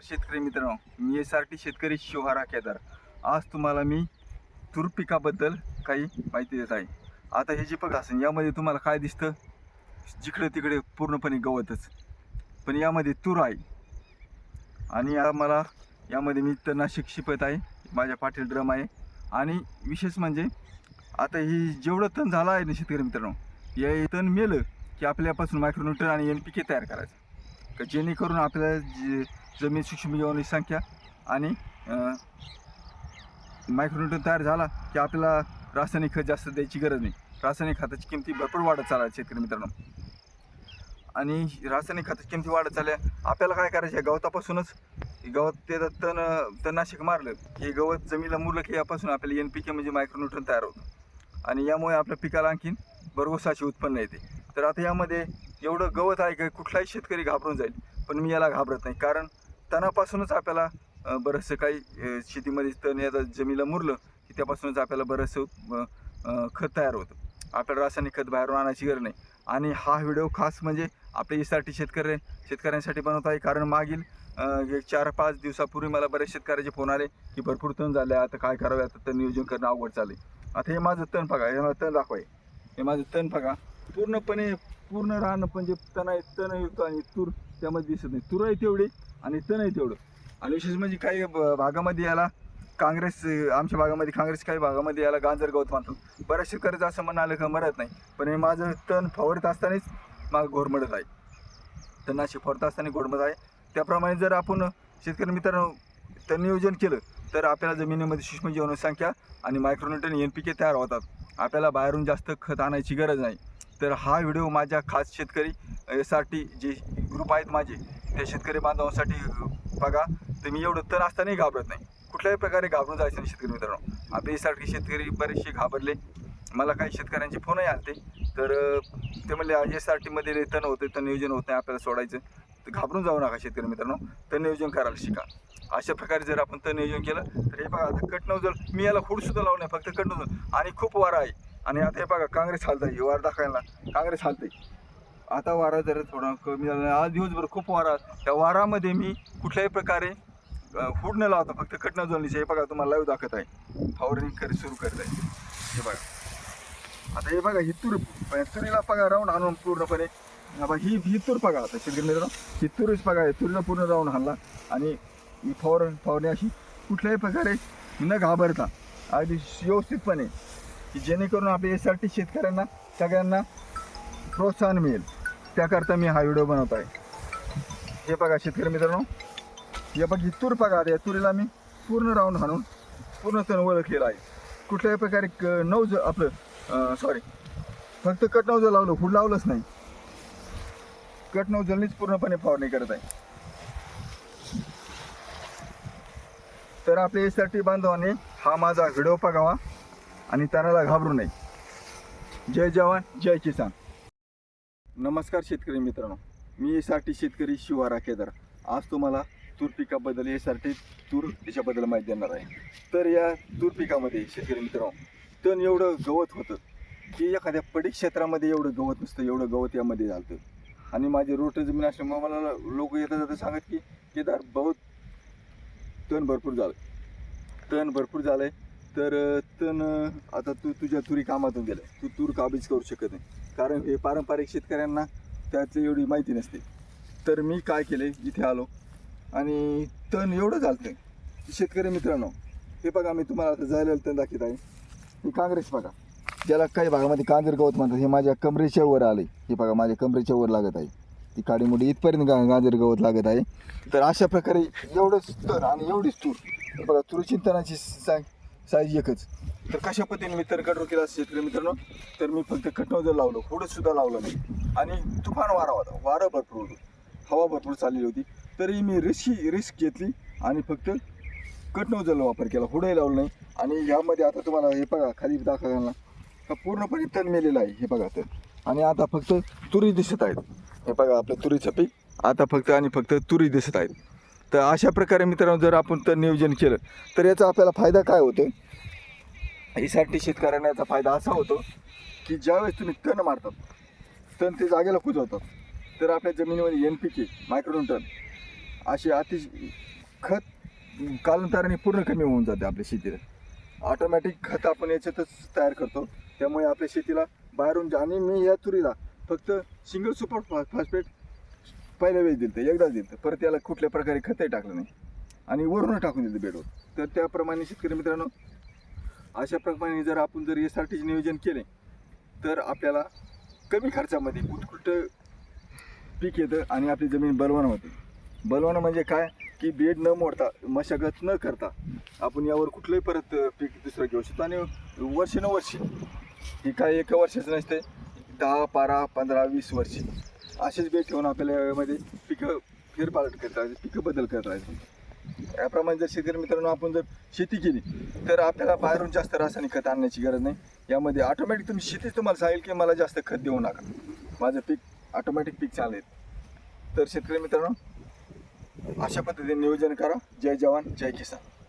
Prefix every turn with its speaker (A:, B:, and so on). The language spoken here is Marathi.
A: नमस्कार शेतकरी मित्रांनो. मी एस आर टी शेतकरी शिवहारा केदार. आज तुम्हाला मी तूर पिकाबद्दल काही माहिती देत आहे. आता हे जे पग असेल यामध्ये तुम्हाला काय दिसतं? जिकडे तिकडे पूर्णपणे गवतच. पण यामध्ये तूर आहे. आणि या मला यामध्ये मी तणनाशक शिपत आहे. माझ्या पाठील ड्रम आहे. आणि विशेष म्हणजे आता ही जेवढं तण झालं आहे ना शेतकरी मित्रांनो या तण मेलं की आपल्यापासून मायक्रोन्युट्रन आणि एन पी के तयार करायचं. जेणेकरून आपल्याला जे जमीन सूक्ष्म जीवाणूची संख्या आणि मायक्रोन्यूट्रन तयार झाला की आपल्याला रासायनिक खत जास्त द्यायची गरज नाही. रासायनिक खताची किमती भरपूर वाढत चालल्या शेतकरी मित्रांनो. आणि रासायनिक खताची किमती वाढत चालल्या आपल्याला काय करायचं आहे? गवतापासूनच गवत ते तण तणनाशक मारलं. हे गवत जमिनीला मुरलं की यापासून आपल्याला एन पी के म्हणजे मायक्रोन्यूट्रन तयार होतं. आणि यामुळे आपल्या पिकाला आणखीन भरघोसाचे उत्पन्न येते. तर आता यामध्ये एवढं गवत आहे की कुठलाही शेतकरी घाबरून जाईल. पण मी याला घाबरत नाही. कारण तणापासूनच आपल्याला बरंचसं काही शेतीमध्ये तण याचं जमिनीला मुरलं की त्यापासूनच आपल्याला बरंचसं खत तयार होतं. आपल्याला रासायनिक खत बाहेरून आणायची गरज नाही. आणि हा व्हिडिओ खास म्हणजे आपल्या यासाठी शेतकरी शेतकऱ्यांसाठी बनवत आहे. कारण मागील चार पाच दिवसापूर्वी मला बरेच शेतकऱ्याचे फोन आले की भरपूर तण झाले. आता काय करावे? आता तण नियोजन करणं अवघड चालेल आता हे माझं तण बघा. हे मला तण दाखवाय हे. माझं तण बघा. पूर्णपणे पूर्ण राहणं म्हणजे तण आहे तण येतो आणि तूर त्यामध्ये दिसत नाही. तूर आहे तेवढे. आणि तणही तेवढं. आणि विशेष म्हणजे काही भागामध्ये याला काँग्रेस आमच्या भागामध्ये काँग्रेस काही भागामध्ये याला गांजर गवत मानतो. बऱ्याच शेतकऱ्याचं असं म्हणालं का मरत नाही. पण हे माझं तण फवारत असतानाच माग घोरमडत आहे. तणाशी फवारत असताना घोरमडत आहे. त्याप्रमाणे जर आपण शेतकरी मित्रांनो तण नियोजन केलं तर आपल्याला जमिनीमध्ये सूक्ष्म जीवनसंख्या आणि मायक्रोन्यूट्रन एन पी के तयार होतात. आपल्याला बाहेरून जास्त खत आणायची गरज नाही. तर हा व्हिडिओ माझ्या खास शेतकरी S R T J group आहेत माझे त्या शेतकरी बांधवांसाठी बघा तुम्ही मी एवढं तण असतानाही घाबरत नाही. कुठल्याही प्रकारे घाबरून जायचं नाही शेतकरी मित्रांनो. आपल्यासारखे एस शेतकरी बरेचसे घाबरले. मला काही शेतकऱ्यांचे फोनही आले तर ते म्हणले एस आर टीमध्ये तण होतं तर नियोजन होत नाही आपल्याला सोडायचं तर घाबरून जाऊ नका शेतकरी मित्रांनो. तर नियोजन करायला शिका. अशा प्रकारे जर आपण तर नियोजन केलं तर हे बघा आता कट जर मी याला हुडसुद्धा लावलं नाही फक्त कट आणि खूप वारा आहे. आणि आता हे बघा काँग्रेस हालत आहे वार दाखवायला. काँग्रेस आहे आता वारा जरा थोडा कमी झाला. आज दिवसभर खूप वारा. त्या वारामध्ये मी कुठल्याही प्रकारे अं, हुड न लावता फक्त कट नवजलनीचे हे बघा तुम्हाला लाईव्ह दाखवत आहे. फवारणी कर सुरू करत आहे. हे बघा. आता हे बघा ही तूर तुरीला बघा राऊंड आणून पूर्णपणे ही ही तूर बघा आता शेतकरी मित्रांनो ही तूरच बघा आहे. तुरीला पूर्ण राऊंड हाणला आणि ही फवार फवारणी अशी कुठल्याही प्रकारे न घाबरता अगदी व्यवस्थितपणे की जेणेकरून आपल्या यासाठी शेतकऱ्यांना सगळ्यांना प्रोत्साहन मिळेल. त्याकरता मी हा व्हिडिओ बनवत आहे हे बघा शेतकरी मित्रांनो. हे बघ ही तूर बघा या तुरीला मी पूर्ण राऊंड हाणून पूर्णतण ओळखलेलं आहे. कुठल्याही प्रकारे क- नवज आपलं सॉरी फक्त कटनवज लावलं हुड लावलंच नाही. कट नवजलनीच पूर्णपणे फवारणी करत आहे. तर आपल्या यासाठी बांधवाने हा माझा व्हिडिओ बघावा आणि त्याला घाबरू नये. जय जवान जय किसान. नमस्कार शेतकरी मित्रांनो. मी यासाठी शेतकरी शिवारा केदार आज तुम्हाला तूर पिकाबद्दल यासाठी तूर याच्याबद्दल माहिती देणार आहे. तर या तूर पिकामध्ये शेतकरी मित्रांनो तण एवढं गवत होतं की एखाद्या पडीक क्षेत्रामध्ये एवढं गवत नसतं एवढं गवत यामध्ये झालं आणि माझी रोट जमीन असल्यामुळे मला लोक येता जाता सांगत की केदार बहुत तण भरपूर झालं. तण भरपूर झालं आहे तर तण आता तू तुझ्या तुरी कामातून गेलं तू तूर काबीज करू शकत नाही? कारण हे पारंपरिक शेतकऱ्यांना त्याची एवढी माहिती नसते. तर मी काय केले? इथे आलो. आणि तण एवढं झालं की शेतकरी मित्रांनो हे बघा मी तुम्हाला आता जायला तण दाखवत आहे. हे काँग्रेस बघा. ज्याला काही भागामध्ये कांजर गवत म्हणतात हे माझ्या कमरेच्या वर आले हे बघा माझ्या कमरेच्या वर लागत आहे. ती काडीमुडी इथपर्यंत गा गाजर गवत लागत आहे. तर अशा प्रकारे एवढंच तण आणि एवढीच तूर. बघा तुरीची तणाची साय साईज एकच. तर कशा पद्धतीने मी तर कंट्रोल केला शेतकरी मित्रांनो तर मी फक्त कटनाव लावलं पुढं सुद्धा लावलं नाही. आणि तुफान वारा होता वारं भरपूर होतं हवा भरपूर चाललेली होती. तरी मी रिस्की रिस्क घेतली आणि फक्त कटनोजलचा वापर केला हुडही लावलं नाही. आणि यामध्ये आता तुम्हाला हे बघा खाली दाखवायला हा पूर्णपणे तण मेलेला आहे हे बघा तर. आणि आता फक्त तुरी दिसत आहेत. हे बघा आपलं तुरीचं पीक आता फक्त आणि फक्त तुरी दिसत आहेत. तर अशा प्रकारे मित्रांनो जर आपण तण नियोजन केलं तर याचा आपल्याला फायदा काय होतो यासाठी शेतकऱ्यांना याचा फायदा असा होतो की ज्यावेळेस तुम्ही तण मारतात तण ते जागेला कुजवतात तर आपल्या जमिनीमध्ये एन पी के मायक्रोन्यूटन असे अतिश खत कालांतराने पूर्ण कमी होऊन जाते आपल्या शेतीला. ऑटोमॅटिक खत आपण याच्यातच तयार करतो. त्यामुळे आपल्या शेतीला बाहेरून जा आणि मी या तुरीला फक्त सिंगल सुपर फॉ फॉस्फेट पहिल्या वेळेस दिलं एकदाच दिलं परत त्याला कुठल्या प्रकारे खतही टाकलं नाही. आणि वरून टाकून दिलं बेडवर. तर त्याप्रमाणे शेतकरी मित्रांनो अशा प्रमाणे जर आपण जर एस आर टीचे नियोजन केले तर आपल्याला कमी खर्चामध्ये उत्कृष्ट पीक येतं आणि आपली जमीन बलवान होते. बलवान म्हणजे काय? की बेड न मोडता मशागत न करता आपण यावर कुठलंही परत पीक दुसरं घेऊ शकतो. आणि वर्षानुवर्षी ही काय एका वर्षाचं नसते दहा बारा पंधरा वीस वर्ष असेच बेड ठेवून आपल्याला यामध्ये पिकं फेरपालट करत राहायचं पिकं बदल करत येते. त्याप्रमाणे जर शेतकरी मित्रांनो आपण जर शेती केली तर आपल्याला बाहेरून जास्त रासायनिक खत आणण्याची गरज नाही. यामध्ये ऑटोमॅटिक तुम्ही शेतीच तुम्हाला सांगेल की मला जास्त खत देऊ नका. माझं पीक ऑटोमॅटिक पीक चांगलं आहे तर शेतकरी मित्रांनो अशा पद्धतीने नियोजन करा. जय जवान जय किसान.